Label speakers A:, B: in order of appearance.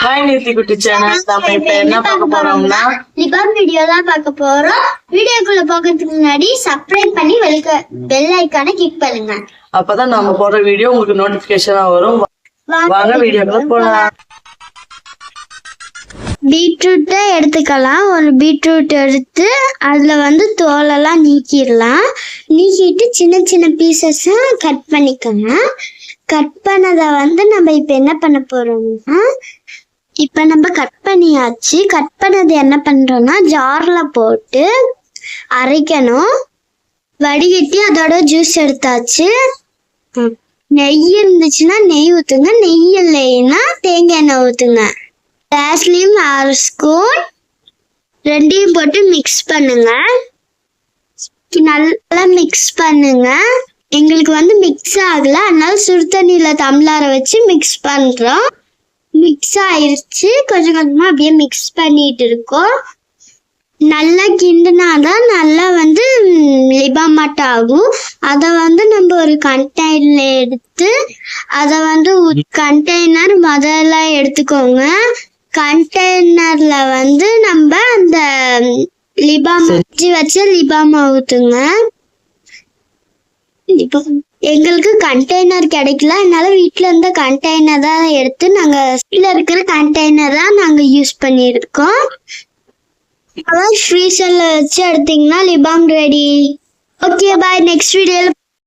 A: Hi NITI குட்டி channel நம்ம இப்ப என்ன பார்க்க போறோம்னா
B: லிபாம் வீடியோ தான் பார்க்க போறோம். வீடியோக்குள்ள போகிறதுக்கு முன்னாடி சப்ஸ்கிரைப் பண்ணி வெளிக்க பெல் ஐக்கானை கிளிக் பண்ணுங்க.
A: அப்பதான் நம்ம போடுற வீடியோ உங்களுக்கு நோட்டிபிகேஷனா வரும். வாங்க வீடியோக்குள்ள போலாம்.
B: பீட்ரூட்டை எடுத்துக்கலாம். ஒரு பீட்ரூட் எடுத்து அதில் வந்து தோலெல்லாம் நீக்கிடலாம். நீக்கிட்டு சின்ன சின்ன பீசஸாக கட் பண்ணிக்கோங்க. கட் பண்ணதை வந்து நம்ம இப்போ என்ன பண்ண போகிறோம்னா இப்போ நம்ம கட் பண்ணியாச்சு. கட் பண்ணது என்ன பண்ணுறோம்னா ஜாரில் போட்டு அரைக்கணும். வடிகட்டி அதோட ஜூஸ் எடுத்தாச்சு. நெய் இருந்துச்சுன்னா நெய் ஊற்றுங்க நெய் இல்லைன்னா தேங்காய் எண்ணெய் ஊற்றுங்க டாஸ்லிம் ஆறு ஸ்பூன் ரெண்டையும் போட்டு மிக்ஸ் பண்ணுங்க. நல்லா மிக்ஸ் பண்ணுங்க. எங்களுக்கு வந்து மிக்ஸ் ஆகல. அதனால சுடு தண்ணியில வச்சு மிக்ஸ் பண்றோம். மிக்ஸ் ஆயிருச்சு. கொஞ்சம் கொஞ்சமா அப்படியே மிக்ஸ் பண்ணிட்டு இருக்கோம் நல்லா கிண்டுனாதான் நல்லா வந்து லிபாமாட் ஆகும். அதை வந்து நம்ம ஒரு கண்டெய்னர்ல எடுத்து அதை வந்து கண்டெய்னர் முதல்ல எடுத்துக்கோங்க. கண்டெய்னர்ல வந்து நம்ம அந்த லிபாம் வச்சு வச்ச லிபாமா ஊத்துங்க இப்போ எங்களுக்கு கண்டெய்னர் கிடைக்கல. அதனால வீட்ல இருந்த கண்டெய்னர் தான் எடுத்து நாங்கள் வீட்ல இருக்கிற கண்டெய்னர் தான் நாங்க யூஸ் பண்ணியிருக்கோம். அதான் ஃப்ரீசரில் வச்சு எடுத்தீங்கன்னா lip balm ready okay bye next வீடியோவில்